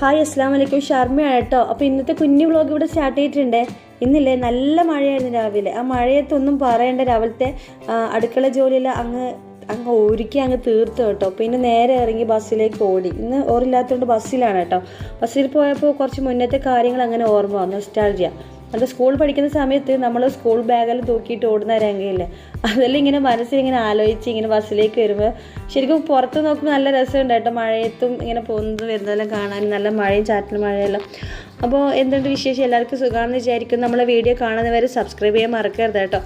Hi അസ്സാം വലൈക്കും ഷർമ്മയാണ് കേട്ടോ അപ്പോൾ ഇന്നത്തെ കുഞ്ഞു വ്ളോഗ് ഇവിടെ സ്റ്റാർട്ട് ചെയ്തിട്ടുണ്ട്. ഇന്നില്ലേ നല്ല മഴയായിരുന്നു രാവിലെ. ആ മഴയത്തൊന്നും പറയണ്ട രാവിലത്തെ അടുക്കള ജോലിയിൽ അങ്ങ് അങ്ങ് ഒരുക്കി അങ്ങ് തീർത്തു കേട്ടോ. പിന്നെ നേരെ ഇറങ്ങി ബസ്സിലേക്ക് ഓടി. ഇന്ന് ഓറില്ലാത്തതുകൊണ്ട് ബസ്സിലാണ് കേട്ടോ. ബസ്സിൽ പോയപ്പോൾ കുറച്ച് മുന്നത്തെ കാര്യങ്ങൾ അങ്ങനെ ഓർമ്മ വന്നു. സ്റ്റാൾജിയ അത് സ്കൂൾ പഠിക്കുന്ന സമയത്ത് നമ്മൾ സ്കൂൾ ബാഗിൽ തൂക്കിയിട്ട് ഓടുന്ന രംഗമില്ല അതെല്ലാം ഇങ്ങനെ മനസ്സിൽ ഇങ്ങനെ ആലോചിച്ച് ഇങ്ങനെ ബസ്സിലേക്ക് വരുമ്പോൾ ശരിക്കും പുറത്ത് നോക്കുമ്പോൾ നല്ല രസമുണ്ട് കേട്ടോ. മഴയത്തും ഇങ്ങനെ പോകുന്നത് വരുന്നതെല്ലാം കാണാൻ നല്ല മഴയും ചാറ്റൽ മഴയെല്ലാം. അപ്പോൾ എന്തുണ്ട് വിശേഷം? എല്ലാവർക്കും സുഖമാണെന്ന് വിചാരിക്കും നമ്മളെ വീഡിയോ കാണുന്നവരെ സബ്സ്ക്രൈബ് ചെയ്യാൻ മറക്കരുത് കേട്ടോ.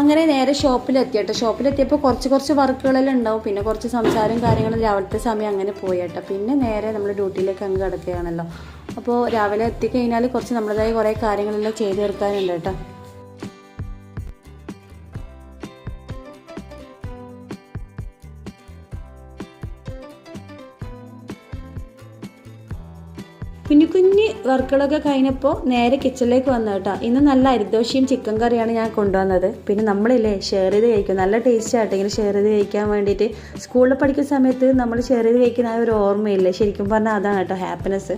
അങ്ങനെ നേരെ ഷോപ്പിലെത്തി കേട്ടോ. ഷോപ്പിലെത്തിയപ്പോൾ കുറച്ച് കുറച്ച് വർക്കുകളെല്ലാം ഉണ്ടാവും. പിന്നെ കുറച്ച് സംസാരവും കാര്യങ്ങളും രാവിലത്തെ സമയം അങ്ങനെ പോയി കേട്ടോ. പിന്നെ നേരെ നമ്മൾ ഡ്യൂട്ടിയിലേക്ക് അങ്ങ് കിടക്കുകയാണല്ലോ. അപ്പോൾ രാവിലെ എത്തിക്കഴിഞ്ഞാൽ കുറച്ച് നമ്മുടേതായ കുറേ കാര്യങ്ങളെല്ലാം ചെയ്ത് തീർക്കാനുണ്ട് കേട്ടോ. കുഞ്ഞു കുഞ്ഞു വർക്കുകളൊക്കെ കഴിഞ്ഞപ്പോൾ നേരെ കിച്ചണിലേക്ക് വന്നു കേട്ടോ. ഇന്ന് നല്ല അരിദോശയും ചിക്കൻ കറിയാണ് ഞാൻ കൊണ്ടുവന്നത്. പിന്നെ നമ്മളില്ലേ ഷെയർ ചെയ്ത് കഴിക്കും. നല്ല ടേസ്റ്റ് ആയിട്ട് ഇങ്ങനെ ഷെയർ ചെയ്ത് കഴിക്കാൻ വേണ്ടിയിട്ട്. സ്കൂളിൽ പഠിക്കുന്ന സമയത്ത് നമ്മൾ ഷെയർ ചെയ്ത് കഴിക്കുന്ന ആ ഒരു ഓർമ്മയില്ലേ? ശരിക്കും പറഞ്ഞാൽ അതാണ് കേട്ടോ ഹാപ്പിനെസ്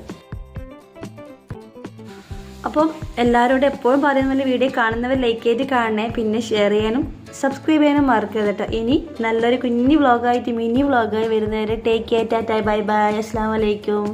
അപ്പം എല്ലാവരോടും എപ്പോഴും പറയുന്ന പോലെ വീഡിയോ കാണുന്നവർ ലൈക്ക് ചെയ്ത് കാണണേ പിന്നെ ഷെയർ ചെയ്യാനും സബ്സ്ക്രൈബ് ചെയ്യാനും മറക്കരുത് കേട്ടോ. ഇനി നല്ലൊരു കുഞ്ഞു വ്ളോഗായിട്ട് മിനി വ്ളോഗായി വരുന്നവരെ take care tata bye bye അസ്സാം വലൈക്കും